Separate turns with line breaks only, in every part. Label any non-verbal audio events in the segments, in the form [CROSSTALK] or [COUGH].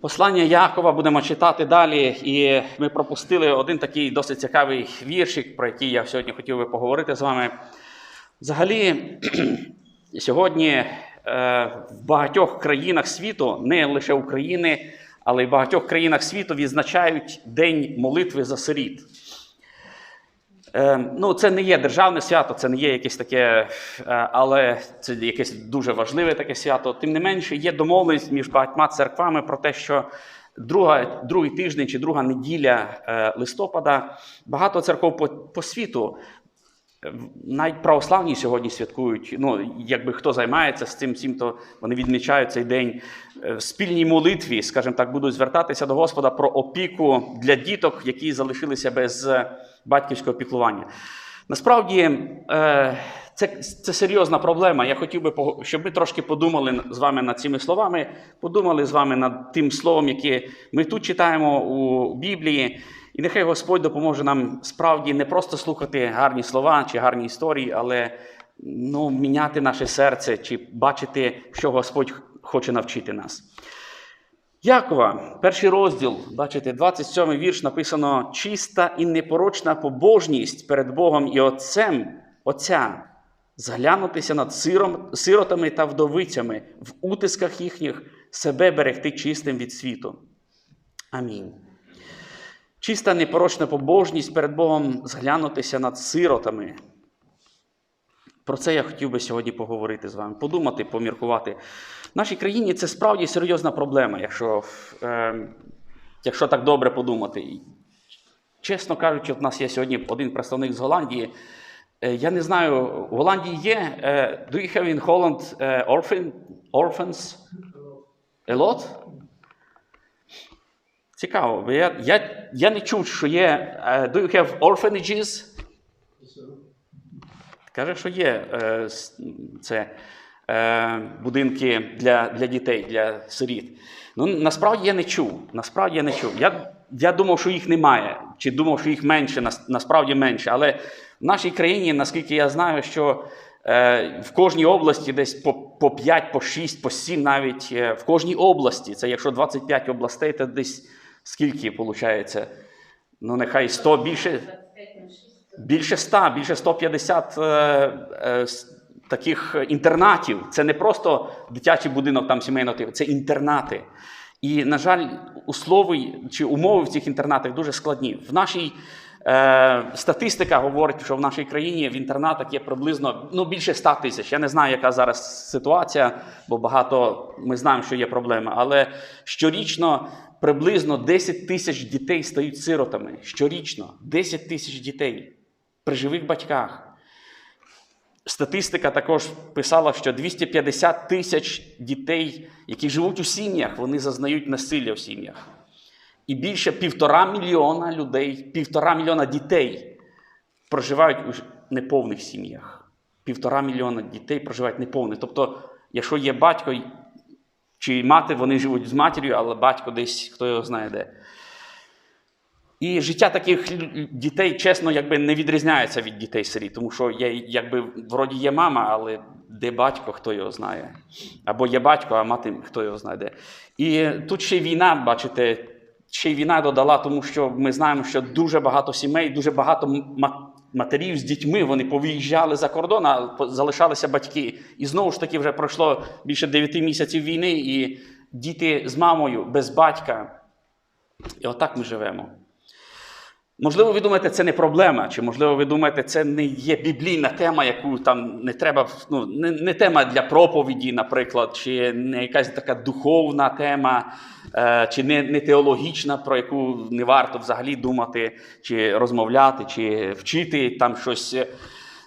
Послання Якова будемо читати далі, і ми пропустили один такий досить цікавий віршик, про який я сьогодні хотів би поговорити з вами. Взагалі, [CLEARS THROAT] сьогодні е, в багатьох країнах світу, не лише України, але й в багатьох країнах світу відзначають День молитви за сиріт. Е, ну, це не є державне свято, це не є якесь таке, е, але це якесь дуже важливе таке свято. Тим не менше, є домовленість між багатьма церквами про те, що друга, другий тиждень чи друга неділя е, листопада багато церков по, по світу. Навіть православні сьогодні святкують. Ну, якби хто займається з цим всім, то вони відмічають цей день Е, в спільній молитві, скажімо так, будуть звертатися до Господа про опіку для діток, які залишилися без е, батьківського піклування. Насправді е, це, це серйозна проблема. Я хотів би, щоб ми трошки подумали з вами над цими словами, подумали з вами над тим словом, яке ми тут читаємо у Біблії. І нехай Господь допоможе нам справді не просто слухати гарні слова чи гарні історії, але ну, міняти наше серце чи бачити, що Господь хоче навчити нас. Якова, перший розділ, бачите, 27 вірш написано: чиста і непорочна побожність перед Богом і Отцем Отця, зглянутися над сиром, сиротами та вдовицями, в утисках їхніх себе берегти чистим від світу. Амінь. Чиста непорочна побожність перед Богом зглянутися над сиротами. Про це я хотів би сьогодні поговорити з вами, подумати, поміркувати. В нашій країні це справді серйозна проблема, якщо, е, якщо так добре подумати. Чесно кажучи, в нас є сьогодні один представник з Голландії. Е, Я не знаю, в Голландії є. е, Do you have in Holland е, orphan, orphans? A lot? Цікаво. бо Я, я, я не чув, що є. Do you have orphanages? Каже, що є це будинки для, для дітей, для сиріт. Ну, насправді я не чув. Насправді я не чув. Я, я думав, що їх немає, чи думав, що їх менше, насправді менше. Але в нашій країні, наскільки я знаю, що е, в кожній області десь по, по 5, по 6, по 7 навіть е, в кожній області, це якщо 25 областей, то десь скільки виходить? Ну, нехай 100 більше. Більше 100, більше 150 е, е, таких інтернатів. Це не просто дитячий будинок там сімейного типу, це інтернати. І, на жаль, услови чи умови в цих інтернатах дуже складні. В нашій статистика говорить, що в нашій країні в інтернатах є приблизно ну, більше 100 тисяч. Я не знаю, яка зараз ситуація, бо багато ми знаємо, що є проблеми. Але щорічно приблизно 10 тисяч дітей стають сиротами. Щорічно 10 тисяч дітей при живих батьках. Статистика також писала, що 250 тисяч дітей, які живуть у сім'ях, вони зазнають насилля в сім'ях. І більше півтора мільйона людей, півтора мільйона дітей проживають у неповних сім'ях. Півтора мільйона дітей проживають неповних. Тобто, якщо є батько чи мати, вони живуть з матір'ю, але батько десь хто його знає де. І життя таких дітей, чесно, якби не відрізняється від дітей сиріт, тому що є, якби вроді є мама, але де батько, хто його знає. Або є батько, а мати хто його знає де. І тут ще війна, бачите, ще й війна додала, тому що ми знаємо, що дуже багато сімей, дуже багато матерів з дітьми вони повиїжджали за кордон, а залишалися батьки. І знову ж таки вже пройшло більше 9 місяців війни, і діти з мамою без батька. І отак ми живемо. Можливо, ви думаєте, це не проблема, чи можливо, ви думаєте, це не є біблійна тема, яку там не треба, ну, не, не тема для проповіді, наприклад, чи не якась така духовна тема, е, чи не, не теологічна, про яку не варто взагалі думати, чи розмовляти, чи вчити там щось.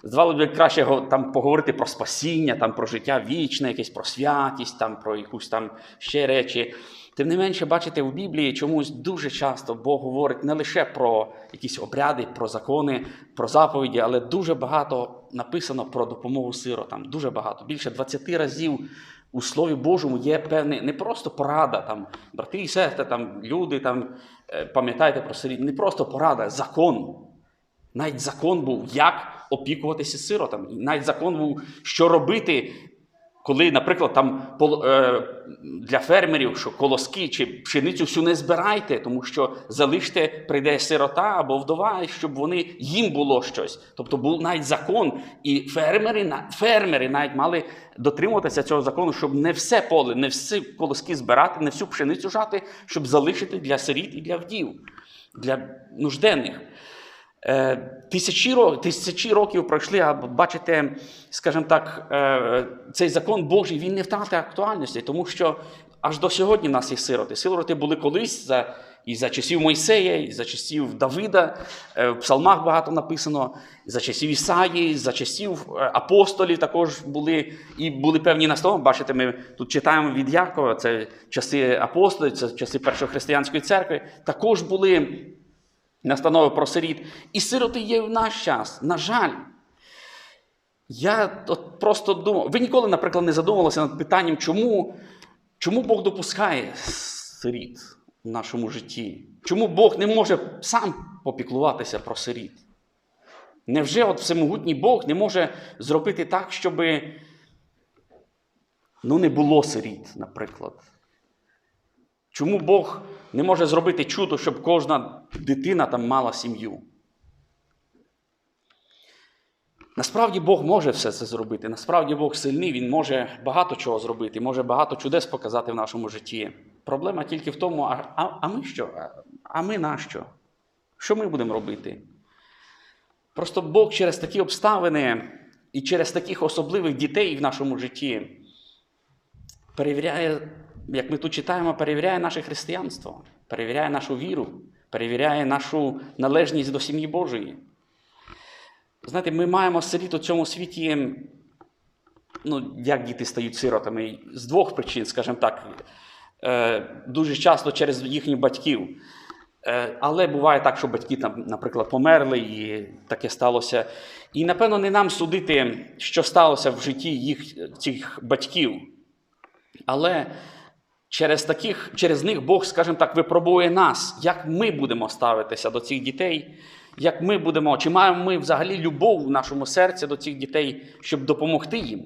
Здавалося б, краще там поговорити про спасіння, там про життя вічне, якесь про святість, там про якусь там ще речі. Тим не менше, бачите, в Біблії чомусь дуже часто Бог говорить не лише про якісь обряди, про закони, про заповіді, але дуже багато написано про допомогу сиротам. Дуже багато. Більше 20 разів у Слові Божому є певне не просто порада, там, брати і сестри, там, люди, там, е, пам'ятайте про сиріт, не просто порада, закон. Навіть закон був, як опікуватися сиротами. Навіть закон був, що робити Коли, наприклад, там е, для фермерів, що колоски чи пшеницю всю не збирайте, тому що залиште, прийде сирота або вдова, щоб вони їм було щось. Тобто був навіть закон, і фермери, фермери навіть мали дотримуватися цього закону, щоб не все поле, не всі колоски збирати, не всю пшеницю жати, щоб залишити для сиріт і для вдів, для нужденних. Е, Тисячі, тисячі років пройшли, а бачите, скажімо так, е, цей закон Божий він не втратив актуальності, тому що аж до сьогодні в нас є сироти. Сироти були колись за, і за часів Мойсея, і за часів Давида. Е, В псалмах багато написано, за часів Ісаї, за часів апостолів також були, і були певні настанови. Бачите, ми тут читаємо від Якова, це часи апостолів, це часи першохристиянської церкви. Також були настанови про сиріт. І сироти є в наш час. На жаль. Я от просто думав. Ви ніколи, наприклад, не задумувалися над питанням, чому, чому Бог допускає сиріт в нашому житті? Чому Бог не може сам попіклуватися про сиріт? Невже от всемогутній Бог не може зробити так, щоб ну, не було сиріт, наприклад? Чому Бог не може зробити чудо, щоб кожна дитина там мала сім'ю? Насправді Бог може все це зробити. Насправді Бог сильний, Він може багато чого зробити, може багато чудес показати в нашому житті. Проблема тільки в тому, а, а, а ми що? А, ми нащо? Що ми будемо робити? Просто Бог через такі обставини і через таких особливих дітей в нашому житті перевіряє, як ми тут читаємо, перевіряє наше християнство, перевіряє нашу віру, перевіряє нашу належність до сім'ї Божої. Знаєте, ми маємо сиріт у цьому світі, ну, як діти стають сиротами, з двох причин, скажімо так, Е, дуже часто через їхніх батьків. Е, Але буває так, що батьки, там, наприклад, померли, і таке сталося. І, напевно, не нам судити, що сталося в житті їх, цих батьків. Але через, таких, через них Бог, скажімо так, випробує нас, як ми будемо ставитися до цих дітей, як ми будемо, чи маємо ми взагалі любов в нашому серці до цих дітей, щоб допомогти їм,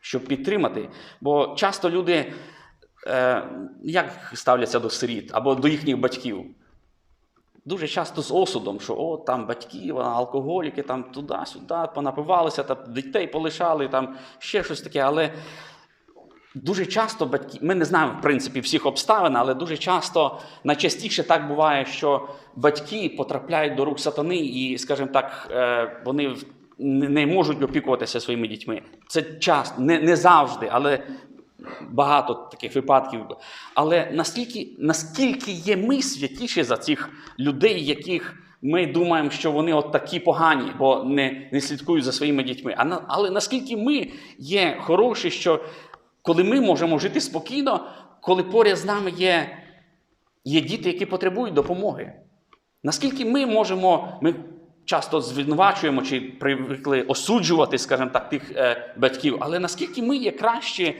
щоб підтримати. Бо часто люди е, як ставляться до сиріт або до їхніх батьків? Дуже часто з осудом, що о, там батьки, алкоголіки, там туди-сюди понапивалися, там дітей полишали, там ще щось таке. Але дуже часто батьки, ми не знаємо, в принципі, всіх обставин, але дуже часто, найчастіше так буває, що батьки потрапляють до рук сатани і, скажімо так, е, вони не можуть опікуватися своїми дітьми. Це часто, не, не завжди, але багато таких випадків. Але наскільки, наскільки є ми святіші за цих людей, яких ми думаємо, що вони от такі погані, бо не, не слідкують за своїми дітьми. А але наскільки ми є хороші, що коли ми можемо жити спокійно, коли поряд з нами є, є діти, які потребують допомоги. Наскільки ми можемо, ми часто звинувачуємо чи привикли осуджувати, скажімо так, тих е, батьків, але наскільки ми є кращі,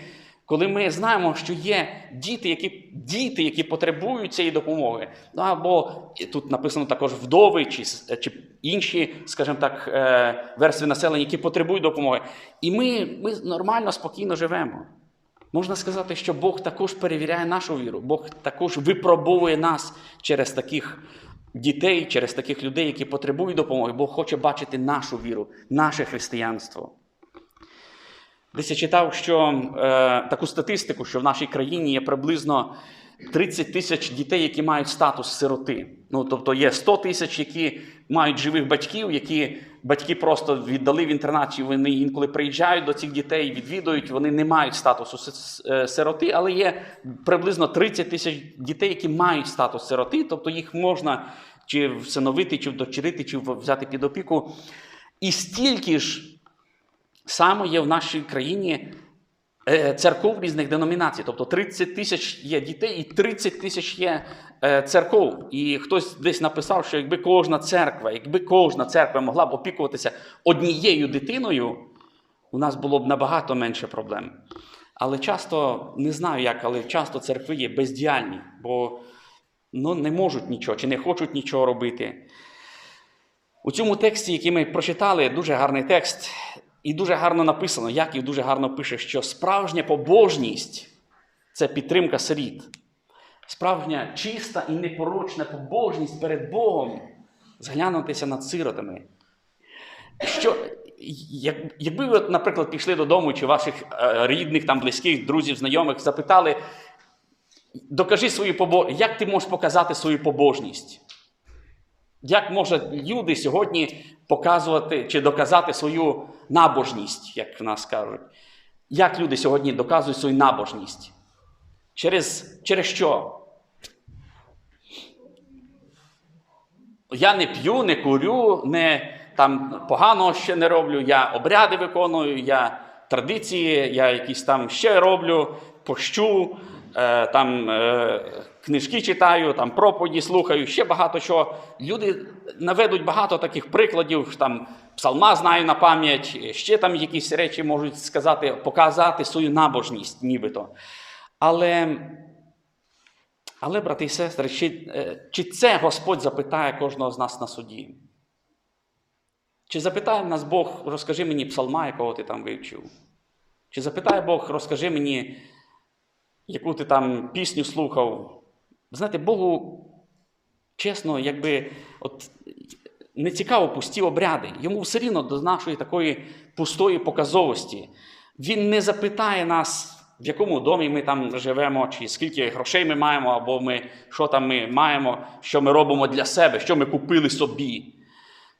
коли ми знаємо, що є діти, які, діти, які потребують цієї допомоги. Ну, або тут написано також вдови чи, чи інші, скажімо так, е, верстви населення, які потребують допомоги. І ми, ми нормально, спокійно живемо. Можна сказати, що Бог також перевіряє нашу віру, Бог також випробовує нас через таких дітей, через таких людей, які потребують допомоги. Бог хоче бачити нашу віру, наше християнство. Десь я читав, що е, таку статистику, що в нашій країні є приблизно 30 тисяч дітей, які мають статус сироти. Ну, тобто є 100 тисяч, які мають живих батьків, які батьки просто віддали в інтернат, чи вони інколи приїжджають до цих дітей, відвідують, вони не мають статусу е, сироти, але є приблизно 30 тисяч дітей, які мають статус сироти, тобто їх можна чи всиновити, чи вдочерити, чи взяти під опіку. І стільки ж саме є в нашій країні церков різних деномінацій. Тобто 30 тисяч є дітей і 30 тисяч є е, церков. І хтось десь написав, що якби кожна церква, якби кожна церква могла б опікуватися однією дитиною, у нас було б набагато менше проблем. Але часто не знаю як, але часто церкви є бездіяльні, бо ну, не можуть нічого чи не хочуть нічого робити. У цьому тексті, який ми прочитали, дуже гарний текст. І дуже гарно написано, Яків дуже гарно пише, що справжня побожність це підтримка сиріт. Справжня чиста і непорочна побожність перед Богом зглянутися над сиротами. Що, як, якби ви, наприклад, пішли додому чи ваших е, рідних, там, близьких, друзів, знайомих, запитали, докажи свою побожність, як ти можеш показати свою побожність? Як можуть люди сьогодні показувати чи доказати свою набожність, як в нас кажуть? Як люди сьогодні доказують свою набожність? Через, через що? Я не п'ю, не курю, не там поганого ще не роблю, я обряди виконую, я традиції, я якісь там ще роблю, пощу, е, там е, книжки читаю, там проповіді слухаю, ще багато чого. Люди наведуть багато таких прикладів, там псалма знаю на пам'ять, ще там якісь речі можуть сказати, показати свою набожність, нібито. Але але, брати і сестри, чи, е, чи це Господь запитає кожного з нас на суді? Чи запитає нас Бог, розкажи мені псалма, якого ти там вивчив? Чи запитає Бог, розкажи мені, яку ти там пісню слухав? Знаєте, Богу, чесно, якби от, не цікаво пусті обряди. Йому все рівно до нашої такої пустої показовості. Він не запитає нас в якому домі ми там живемо, чи скільки грошей ми маємо, або ми, що там ми маємо, що ми робимо для себе, що ми купили собі.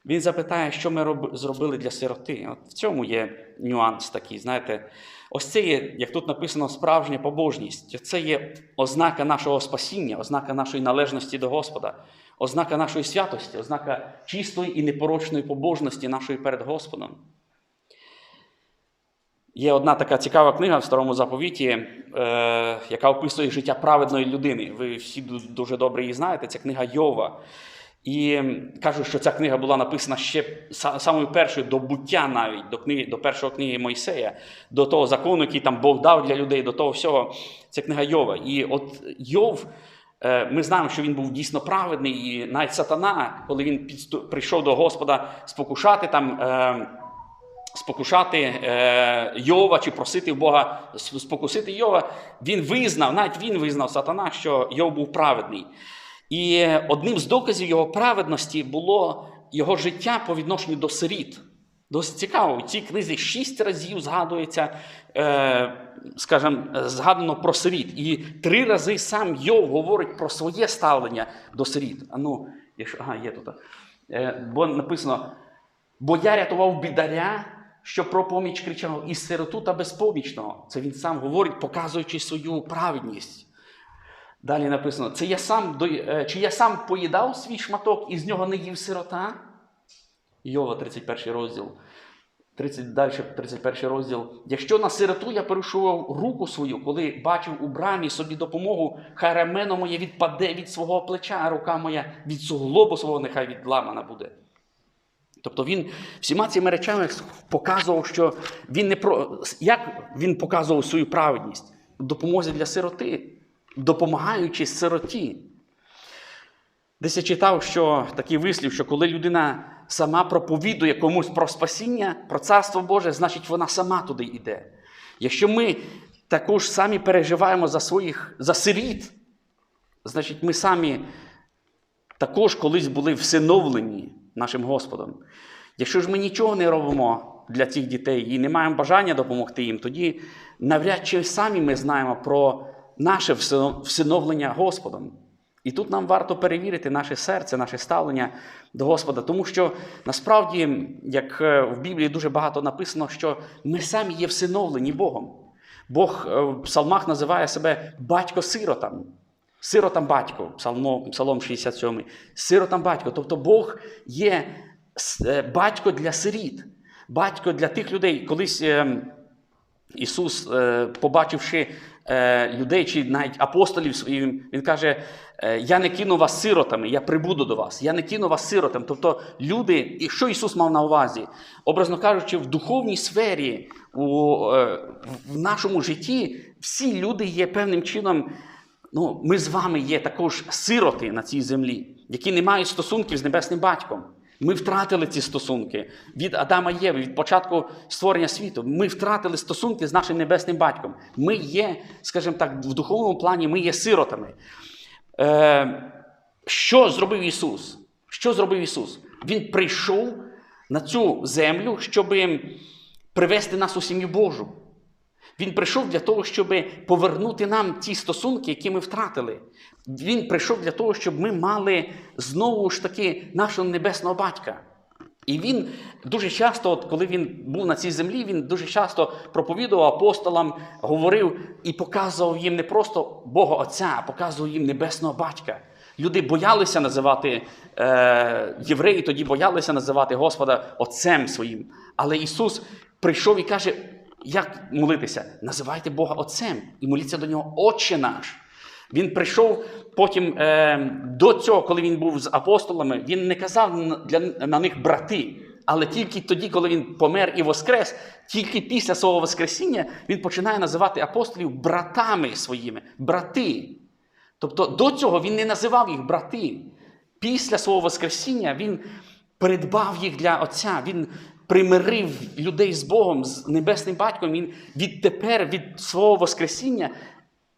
Він запитає, що ми роб... зробили для сироти. От в цьому є нюанс такий. Знаєте, ось це є, як тут написано, справжня побожність. Це є ознака нашого спасіння, ознака нашої належності до Господа, ознака нашої святості, ознака чистої і непорочної побожності нашої перед Господом. Є одна така цікава книга в старому заповіті, е, яка описує життя праведної людини. Ви всі дуже добре її знаєте. Це книга Йова. І кажуть, що ця книга була написана ще самою першою до буття навіть, до книги, до першої книги Мойсея, до того закону, який там Бог дав для людей, до того всього. Це книга Йова. І от Йов, е, ми знаємо, що він був дійсно праведний, і навіть сатана, коли він прийшов до Господа спокушати там. Е, спокушати е, Йова чи просити Бога спокусити Йова, він визнав, навіть він визнав сатана, що Йов був праведний. І одним з доказів його праведності було його життя по відношенню до сиріт. Досить цікаво, у цій книзі шість разів згадується, е, скажімо, згадано про сиріт. І три рази сам Йов говорить про своє ставлення до сиріт. А ну, якщо, ага, є тут. Е, бо написано: бо я рятував бідаря що про поміч кричав і сироту та безпомічного. Це він сам говорить, показуючи свою праведність. Далі написано: це я сам, е, чи я сам поїдав свій шматок і з нього не їв сирота? Йова, 31 розділ. 30, далі 31 розділ. Якщо на сироту я перешував руку свою, коли бачив у брамі собі допомогу, хай рамено моє відпаде від свого плеча, а рука моя від суглобу свого нехай відламана буде. Тобто він всіма цими речами показував, що він не про як він показував свою праведність допомозі для сироти, допомагаючи сироті. Десь я читав, що такий вислів, що коли людина сама проповідує комусь про спасіння, про царство Боже, значить вона сама туди йде. Якщо ми також самі переживаємо за своїх за сиріт, значить ми самі також колись були всиновлені нашим Господом. Якщо ж ми нічого не робимо для цих дітей і не маємо бажання допомогти їм, тоді навряд чи самі ми знаємо про наше всиновлення Господом. І тут нам варто перевірити наше серце, наше ставлення до Господа, тому що насправді, як е, в Біблії дуже багато написано, що ми самі є всиновлені Богом. Бог е, в псалмах називає себе батько-сиротам. Сиротам батько, Псалом 67. Сиротам батько. Тобто Бог є е, батько для сиріт, батько для тих людей. Колись е, Ісус, е, побачивши людей чи навіть апостолів своїх, Він каже: Я не кину вас сиротами, я прибуду до вас. Я не кину вас сиротами. Тобто люди, і що Ісус мав на увазі? Образно кажучи, в духовній сфері, у, в нашому житті всі люди є певним чином ну, ми з вами є також сироти на цій землі, які не мають стосунків з небесним батьком. Ми втратили ці стосунки від Адама і Єви, від початку створення світу. Ми втратили стосунки з нашим небесним батьком. Ми є, скажімо так, в духовному плані ми є сиротами. Е, що зробив Ісус? Що зробив Ісус? Він прийшов на цю землю, щоб привести нас у сім'ю Божу. Він прийшов для того, щоб повернути нам ті стосунки, які ми втратили. Він прийшов для того, щоб ми мали знову ж таки нашого небесного батька. І він дуже часто, от коли він був на цій землі, він дуже часто проповідував апостолам, говорив і показував їм не просто Бога Отця, а показував їм небесного батька. Люди боялися називати е, євреї, тоді боялися називати Господа Отцем своїм. Але Ісус прийшов і каже: як молитися? Називайте Бога Отцем і моліться до нього, Отче наш. Він прийшов потім е, до цього, коли він був з апостолами, він не казав для, на них брати. Але тільки тоді, коли він помер і воскрес, тільки після свого Воскресіння він починає називати апостолів братами своїми, брати. Тобто до цього він не називав їх брати. Після свого Воскресіння він придбав їх для Отця. Він примирив людей з Богом, з небесним батьком. Він відтепер від свого Воскресіння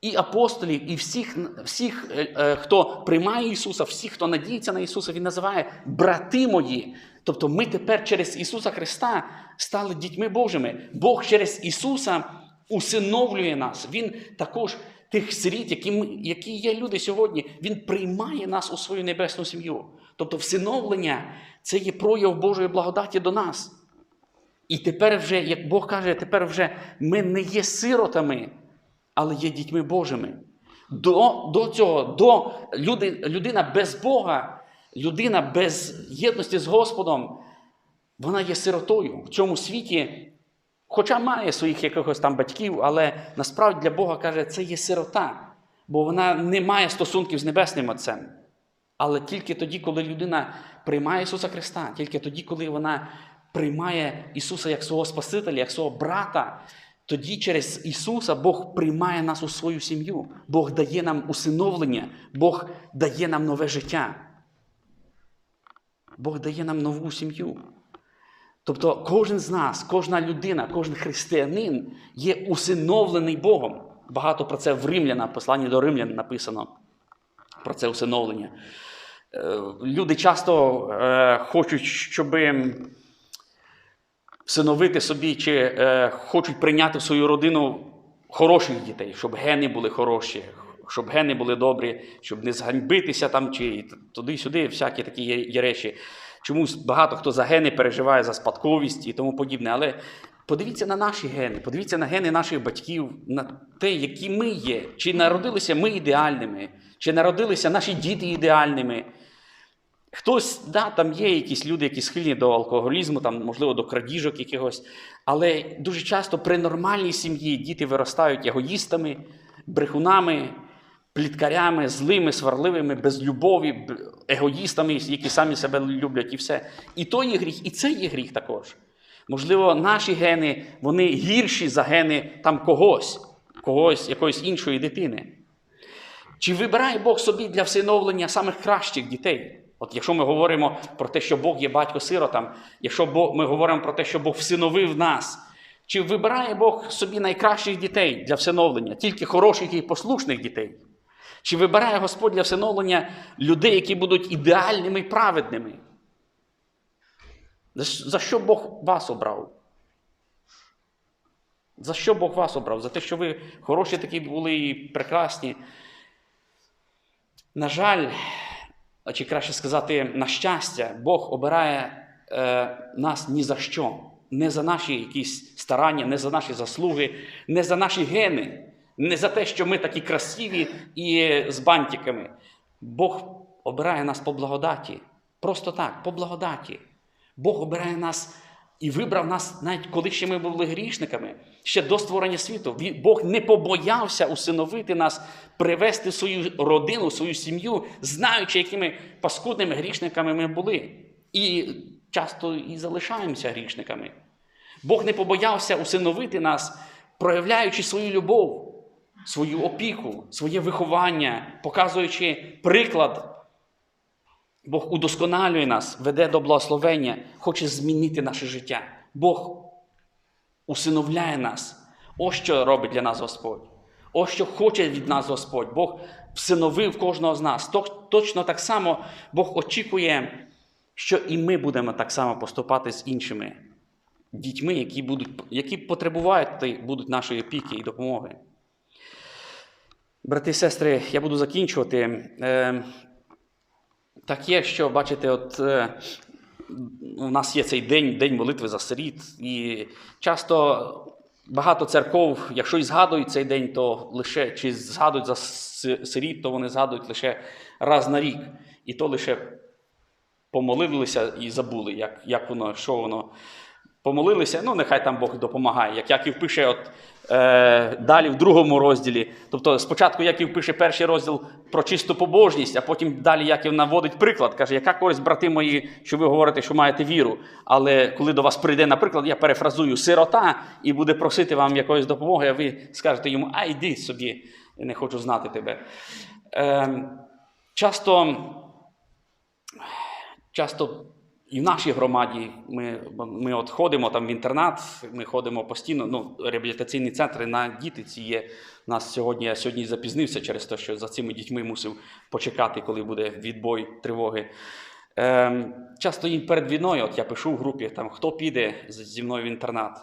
і апостолів, і всіх, всіх е, е, хто приймає Ісуса, всіх, хто надіється на Ісуса, Він називає брати мої. Тобто ми тепер через Ісуса Христа стали дітьми Божими. Бог через Ісуса усиновлює нас. Він також тих сиріт, які, ми, які є люди сьогодні, Він приймає нас у свою небесну сім'ю. Тобто, всиновлення це є прояв Божої благодаті до нас. І тепер вже, як Бог каже, тепер вже ми не є сиротами, але є дітьми Божими. До, до цього, до люди, людина без Бога, людина без єдності з Господом, вона є сиротою в цьому світі, хоча має своїх якихось там батьків, але насправді для Бога каже, це є сирота, бо вона не має стосунків з Небесним Отцем. Але тільки тоді, коли людина приймає Ісуса Христа, тільки тоді, коли вона приймає Ісуса як свого Спасителя, як свого брата, тоді через Ісуса Бог приймає нас у свою сім'ю. Бог дає нам усиновлення, Бог дає нам нове життя. Бог дає нам нову сім'ю. Тобто кожен з нас, кожна людина, кожен християнин є усиновлений Богом. Багато про це в Римляна, посланні до Римлян написано про це усиновлення. Е, Люди часто е, хочуть, щоб всиновити собі, чи е, хочуть прийняти в свою родину хороших дітей, щоб гени були хороші, щоб гени були добрі, щоб не зганьбитися там, чи туди-сюди, всякі такі є, є речі. Чомусь багато хто за гени переживає за спадковість і тому подібне. Але подивіться на наші гени, подивіться на гени наших батьків, на те, які ми є. Чи народилися ми ідеальними, чи народилися наші діти ідеальними. Хтось, да, там є якісь люди, які схильні до алкоголізму, там, можливо, до крадіжок якихось. Але дуже часто при нормальній сім'ї діти виростають егоїстами, брехунами, пліткарями, злими, сварливими, без любові, егоїстами, які самі себе люблять і все. І то є гріх, і це є гріх також. Можливо, наші гени вони гірші за гени там когось, когось, якоїсь іншої дитини. Чи вибирає Бог собі для всиновлення самих кращих дітей? От якщо ми говоримо про те, що Бог є батько сиротам, якщо ми говоримо про те, що Бог всиновив нас, чи вибирає Бог собі найкращих дітей для всиновлення, тільки хороших і послушних дітей? Чи вибирає Господь для всиновлення людей, які будуть ідеальними і праведними? За що Бог вас обрав? За що Бог вас обрав? За те, що ви хороші такі були і прекрасні. На жаль, чи краще сказати, на щастя, Бог обирає е, нас ні за що. Не за наші якісь старання, не за наші заслуги, не за наші гени, не за те, що ми такі красиві і з бантиками. Бог обирає нас по благодаті. Просто так, по благодаті. Бог обирає нас і вибрав нас, навіть коли ще ми були грішниками, ще до створення світу. Бог не побоявся усиновити нас, привести свою родину, свою сім'ю, знаючи, якими паскудними грішниками ми були. І часто і залишаємося грішниками. Бог не побоявся усиновити нас, проявляючи свою любов, свою опіку, своє виховання, показуючи приклад Бог удосконалює нас, веде до благословення, хоче змінити наше життя. Бог усиновляє нас. Ось що робить для нас Господь. Ось що хоче від нас Господь. Бог всиновив кожного з нас. Точно так само Бог очікує, що і ми будемо так само поступати з іншими дітьми, які, будуть, які потребують будуть нашої опіки і допомоги. Брати і сестри, я буду закінчувати. Так є, що бачите, от е, у нас є цей день, день молитви за сиріт, і часто багато церков, якщо і згадують цей день, то лише чи згадують за сиріт, то вони згадують лише раз на рік. І то лише помолилися і забули, як, як воно, що воно. Помолилися, ну нехай там Бог допомагає. Як Яків пише от, далі в другому розділі. Тобто спочатку Яків пише перший розділ про чисту побожність, а потім далі Яків наводить приклад. Каже, яка користь, брати мої, що ви говорите, що маєте віру. Але коли до вас прийде, наприклад, я перефразую сирота і буде просити вам якоїсь допомоги, а ви скажете йому, а йди собі, я не хочу знати тебе. Е, часто часто і в нашій громаді ми, ми от ходимо там в інтернат, ми ходимо постійно. Ну, реабілітаційні центри на діти ці є. Нас сьогодні я сьогодні запізнився через те, що за цими дітьми мусив почекати, коли буде відбой тривоги. Ем, часто їм перед війною, от я пишу в групі, там, хто піде зі мною в інтернат.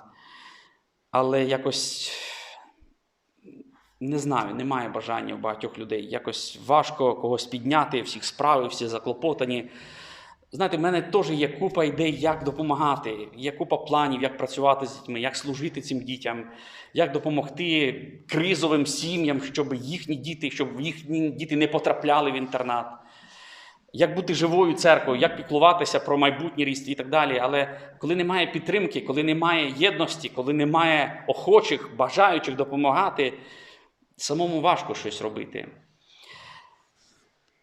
Але якось не знаю, немає бажання у багатьох людей. Якось важко когось підняти, всіх справи, всі заклопотані. Знаєте, в мене теж є купа ідей, як допомагати, є купа планів, як працювати з дітьми, як служити цим дітям, як допомогти кризовим сім'ям, щоб їхні діти, щоб їхні діти не потрапляли в інтернат. Як бути живою церквою, як піклуватися про майбутній ріст і так далі. Але коли немає підтримки, коли немає єдності, коли немає охочих, бажаючих допомагати, самому важко щось робити.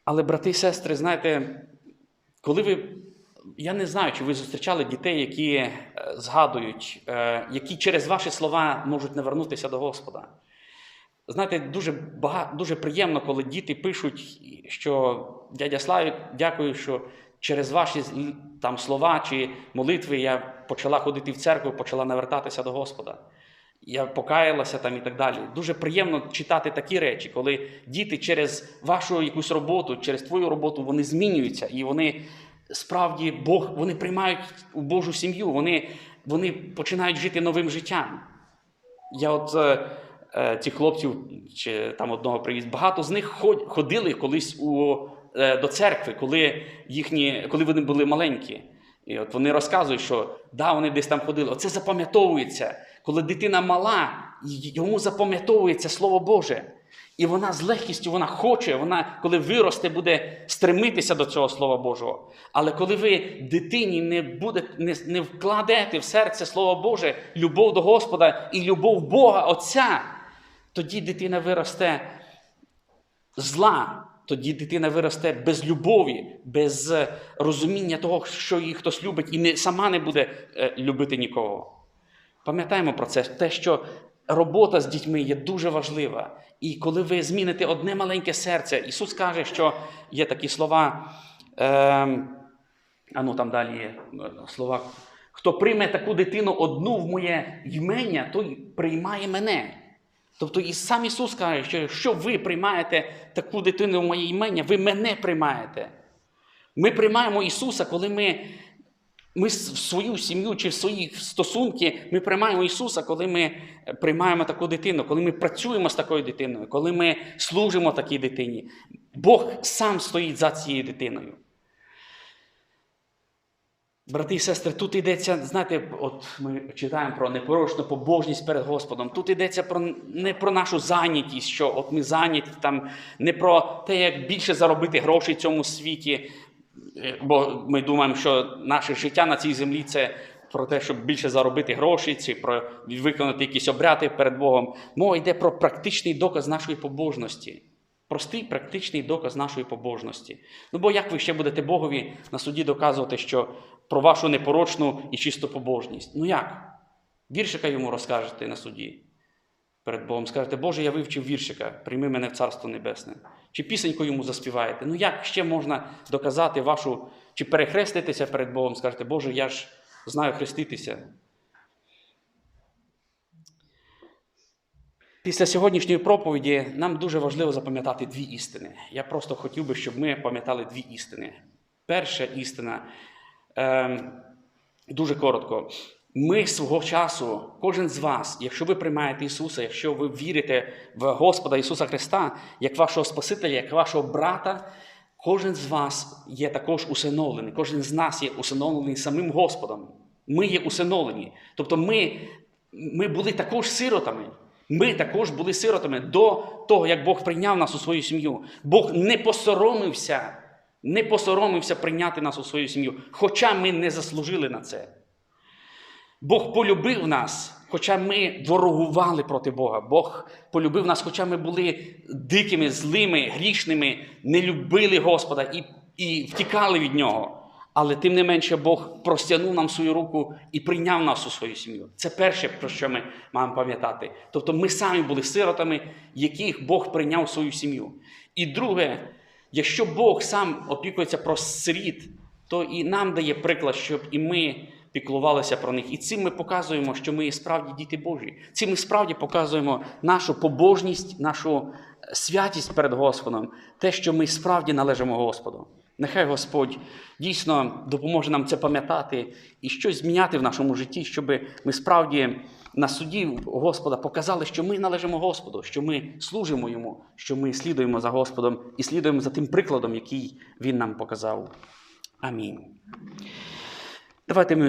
Але, брати і сестри, знаєте, коли ви. Я не знаю, чи ви зустрічали дітей, які е, згадують, е, які через ваші слова можуть не вернутися до Господа. Знаєте, дуже бага... дуже приємно, коли діти пишуть, що дядя Славік, дякую, що через ваші там слова чи молитви я почала ходити в церкву, почала навертатися до Господа. Я покаялася там і так далі. Дуже приємно читати такі речі, коли діти через вашу якусь роботу, через твою роботу вони змінюються і вони справді Бог, вони приймають у Божу сім'ю, вони, вони починають жити новим життям. Я от е, е, цих хлопців чи там одного привіз, багато з них ходили колись у, е, до церкви, коли, їхні, коли вони були маленькі. І от вони розказують, що да, вони десь там ходили. Оце запам'ятовується. Коли дитина мала, йому запам'ятовується Слово Боже. І вона з легкістю вона хоче, вона, коли виросте, буде стремитися до цього Слова Божого. Але коли ви дитині не будете, не, не вкладете в серце Слово Боже, любов до Господа і любов Бога Отця, тоді дитина виросте зла. Тоді дитина виросте без любові, без е, розуміння того, що її хтось любить, і не, сама не буде е, любити нікого. Пам'ятаємо про це, те, що робота з дітьми є дуже важлива. І коли ви зміните одне маленьке серце, Ісус каже, що є такі слова, е, а ну там далі є е, слова. Хто прийме таку дитину одну в моє ймення, той приймає мене. Тобто і сам Ісус каже, що якщо ви приймаєте таку дитину в моє імення, ви мене приймаєте. Ми приймаємо Ісуса, коли ми, ми в свою сім'ю чи в свої стосунки, ми приймаємо Ісуса, коли ми е, приймаємо таку дитину, коли ми працюємо з такою дитиною, коли ми служимо такій дитині. Бог сам стоїть за цією дитиною. Брати і сестри, тут йдеться, знаєте, от ми читаємо про непорочну побожність перед Господом. Тут йдеться про не про нашу зайнятість, що от ми зайняті там, не про те, як більше заробити грошей в цьому світі. Е, Бо ми думаємо, що наше життя на цій землі це про те, щоб більше заробити гроші, чи про виконати якісь обряди перед Богом. Мова йде про практичний доказ нашої побожності. Простий практичний доказ нашої побожності. Ну бо як ви ще будете Богові на суді доказувати, що про вашу непорочну і чисту побожність? Ну як? Віршика йому розкажете на суді. перед Богом. Скажете, Боже, я вивчив віршика, прийми мене в Царство Небесне. Чи пісеньку йому заспіваєте? Ну як ще можна доказати вашу, чи перехреститися перед Богом? Скажете, Боже, я ж знаю хреститися. Після сьогоднішньої проповіді нам дуже важливо запам'ятати дві істини. Я просто хотів би, щоб ми пам'ятали дві істини. Перша істина е, дуже коротко. Ми свого часу, кожен з вас, якщо ви приймаєте Ісуса, якщо ви вірите в Господа Ісуса Христа, як вашого Спасителя, як вашого брата, кожен з вас є також усиновлений, кожен з нас є усиновлений самим Господом. Ми є усиновлені. Тобто ми, ми були також сиротами. Ми також були сиротами до того, як Бог прийняв нас у свою сім'ю. Бог не посоромився, не посоромився прийняти нас у свою сім'ю, хоча ми не заслужили на це. Бог полюбив нас, хоча ми ворогували проти Бога. Бог полюбив нас, хоча ми були дикими, злими, грішними, не любили Господа і, і втікали від нього. Але тим не менше Бог простягнув нам свою руку і прийняв нас у свою сім'ю. Це перше, про що ми маємо пам'ятати. Тобто ми самі були сиротами, яких Бог прийняв свою сім'ю. І друге, якщо Бог сам опікується про сиріт, то і нам дає приклад, щоб і ми піклувалися про них. І цим ми показуємо, що ми справді діти Божі. Цим ми справді показуємо нашу побожність, нашу святість перед Господом, те, що ми справді належимо Господу. Нехай Господь дійсно допоможе нам це пам'ятати і щось зміняти в нашому житті, щоб ми справді на суді Господа показали, що ми належимо Господу, що ми служимо Йому, що ми слідуємо за Господом і слідуємо за тим прикладом, який Він нам показав. Амінь. Давайте ми